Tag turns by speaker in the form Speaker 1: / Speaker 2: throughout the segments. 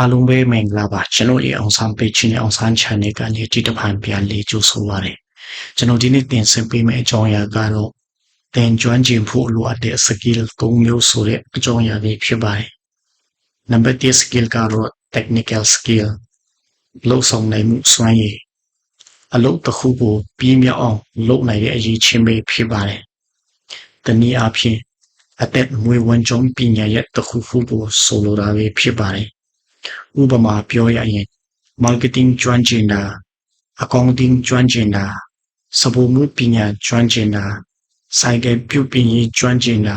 Speaker 1: အားလုံးပဲမင်္ဂလာပါကျွန်တော်ဒီအောင်ဆန်းပေချင်အောင်ဆန်း channel ကနေကြည့်တဖန်ပြန်လေးကြိုဆိုပါရစေကျွန်တော်ဒီနေ့တင်ဆက်ပေးမယ့်အကြောင်းအရာကတော့တင်ကျွမ်းကျင်ဖို့လိုအပ်တဲ့ skill ၃မျိုးဆိုတဲ့အကြောင်းအရာတွေဖြစ်ပါတယ်နံပါတ်1 skill ကတော့ technical skill လုံဆောင်နိုင်မှုစွမ်းရည်အလုပ်တစ်ခုကိုပြီးမြောက်အောင်လုပ်နိုင်တဲ့အရေးချင်းပဲဖြစ်ပါတယ်တနည်းအားဖြင့်အသက်မွေးဝမ်းကြောင်းပညာရဲ့တစ်ခုခုကိုဆိုလိုတာပဲဖြစ်ပါတယ် ဥပမာပြောရရင် marketing ကျွမ်းကျင်တာ accounting ကျွမ်းကျင်တာစပုံမှုပညာကျွမ်းကျင်တာစိုက်ကပြုတ်ပင်ရေးကျွမ်းကျင်တာ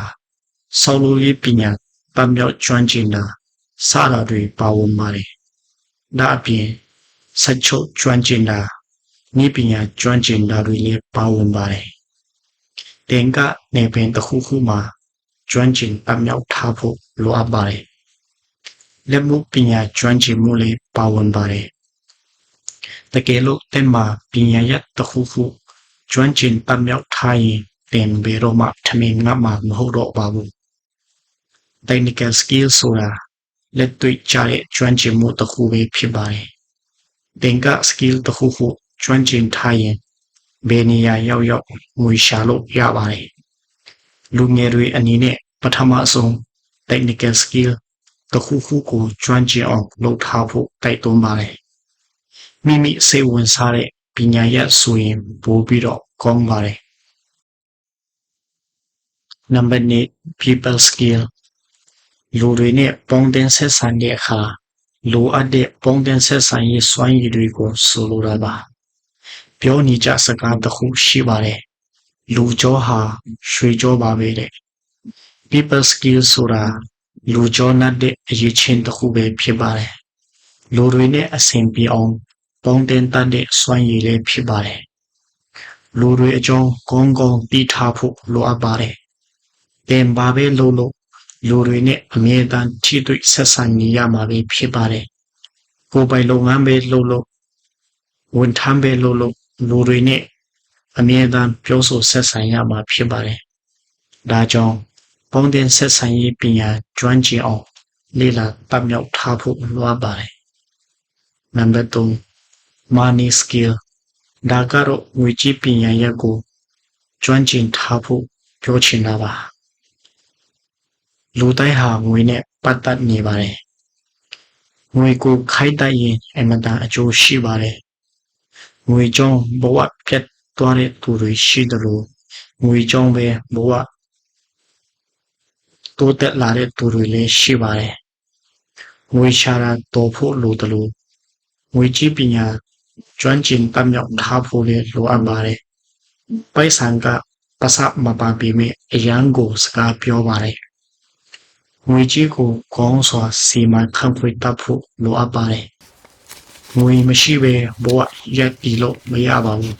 Speaker 1: ဆောက်လုပ်ရေးပညာပတ်မြောက်ကျွမ်းကျင်တာစတာတွေပါဝင်ပါတယ်ဒါအပြင်စက်ချုပ်ကျွမ်းကျင်တာဤပညာကျွမ်းကျင်တာတွေလည်းပါဝင်ပါတယ်တင်ကနေပင်တစ်ခုခုမှာကျွမ်းကျင်ပတ်မြောက်ထားဖို့လိုအပ်ပါတယ် လက်မှုပညာကျွမ်းကျင်မှုလေးပါဝင်ပါတယ်။တကယ်လို့တင်မှာပညာရပ်တစ်ခုခုကျွမ်းကျင်ပတ်မြောက်ထားရင်တင်ဘယ်တော့မှထမင်းငတ်မှာမဟုတ်တော့ပါဘူး။ technical skill ဆိုတာလက်တွေ့ကျတဲ့ကျွမ်းကျင်မှုတစ်ခုပဲဖြစ်ပါတယ်။တင်က skill တစ်ခုခုကျွမ်းကျင်ထားရင်ဘယ်နေရာရောက်ရောက်ငွေရှာလို့ရပါတယ်။လူငယ်တွေအနေနဲ့ပထမဆုံး technical skill တစ်ခုခုကိုကျွမ်းကျင်အောင်လုပ်ထားဖို့တိုက်တွန်းပါတယ်။မိမိစိတ်ဝင်စားတဲ့ပညာရပ်ဆိုရင်ပိုပြီးတော့ကောင်းပါတယ်။ Number 2 people skill လူတွေနဲ့ပေါင်းတင်ဆက်ဆံတဲ့အခါလိုအပ်တဲ့ပေါင်းတင်ဆက်ဆံရေးစွမ်းရည်တွေကိုဆိုလိုတာပါ။ပြောနေကြစကားတစ်ခုရှိပါတယ်။လူကြောဟာရွှေကြောပါပဲတဲ့။ people skill ဆိုတာ လူကျော်နတ်တဲ့အရေးချင်းတစ်ခုပဲဖြစ်ပါတယ်။လူတွေနဲ့အဆင်ပြေအောင်ပေါင်းတင်တတ်တဲ့စွမ်းရည်လည်းဖြစ်ပါတယ်။လူတွေအကြောင်းကောင်းကောင်းသိထားဖို့လိုအပ်ပါတယ်။တင်ပါပဲလို့လို့လူတွေနဲ့အမြဲတမ်းထိတွေ့ဆက်ဆံနေရမှာပဲဖြစ်ပါတယ်။ကိုယ်ပိုင်လုပ်ငန်းပဲလုပ်လို့ဝန်ထမ်းပဲလုပ်လို့လူတွေနဲ့အမြဲတမ်းပြောဆိုဆက်ဆံရမှာဖြစ်ပါတယ်။ဒါကြောင့် ပေါင်းတင်ဆက်ဆံရေးပညာကျွမ်းကျင်အောင်လေ့လာပတ်မြောက်ထားဖို့လိုအပ်ပါတယ်။ Number 3 money skill ဒါကတော့ငွေကြေးပညာရပ်ကိုကျွမ်းကျင်ထားဖို့ပြောချင်တာပါလူတိုင်းဟာငွေနဲ့ပတ်သက်နေပါတယ်ငွေကိုခိုက်တတ်ရင်အမတန်အကျိုးရှိပါတယ်ငွေကြောင့်ဘဝပြတ်သွားတဲ့သူတွေရှိတယ်လို့ငွေကြောင့်ပဲဘဝ တိုးတက်လာတဲ့သူတွေလည်းရှိပါတယ်။ငွေရှာတာတော်ဖို့လိုတယ်လို့ငွေကြီးပညာကျွမ်းကျင်တတ်မြောက်ထားဖို့လည်းလိုအပ်ပါတယ်။ပိုက်ဆံကပစမပါပေမဲ့အရန်ကိုစကားပြောပါတယ်။ငွေကြီးကိုကောင်းစွာစီမံခန့်ခွဲတတ်ဖို့လိုအပ်ပါတယ်။ငွေမရှိဘဲဘဝရပ်တည်လို့မရပါဘူး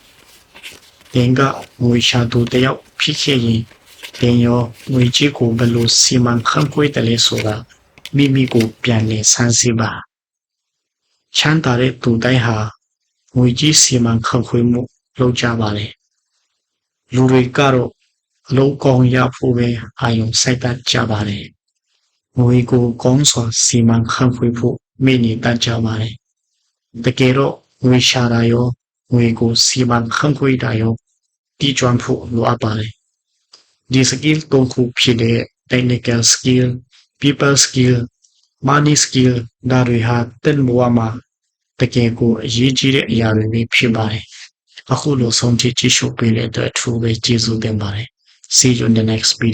Speaker 1: ။တင်ကငွေရှာသူတယောက်ဖြစ်ခဲ့ရင် တင်ရောငွေကြေးကိုဘယ်လိုစီမံခန့်ခွဲတယ်လဲဆိုတာမိမိကိုပြန်လည်ဆန်းစစ်ပါချမ်းသာတဲ့သူတိုင်းဟာငွေကြေးစီမံခန့်ခွဲမှုလုပ်ကြပါလေလူတွေကတော့အလုပ်ကောင်းရဖို့ပဲအာရုံစိုက်တတ်ကြပါလေငွေကိုကောင်းစွာစီမံခန့်ခွဲဖို့မိနေတတ်ကြပါလေတကယ်တော့ငွေရှာတာရောငွေကိုစီမံခန့်ခွဲတာရောတည်ကျွမ်းဖို့လိုအပ်ပါတယ် ဒီ skill သုံးခုဖြစ်တဲ့ technical skill people skill money skill ဒါတွေဟာတက်ဘဝမှာတကယ်ကိုအရေးကြီးတဲ့အရာတွေပဲဖြစ်ပါတယ်အခုလိုဆုံးဖြတ်ကြည့်ရှုပေးတဲ့အတွက်အထူးပဲကျေးဇူးတင်ပါတယ် see you in the next video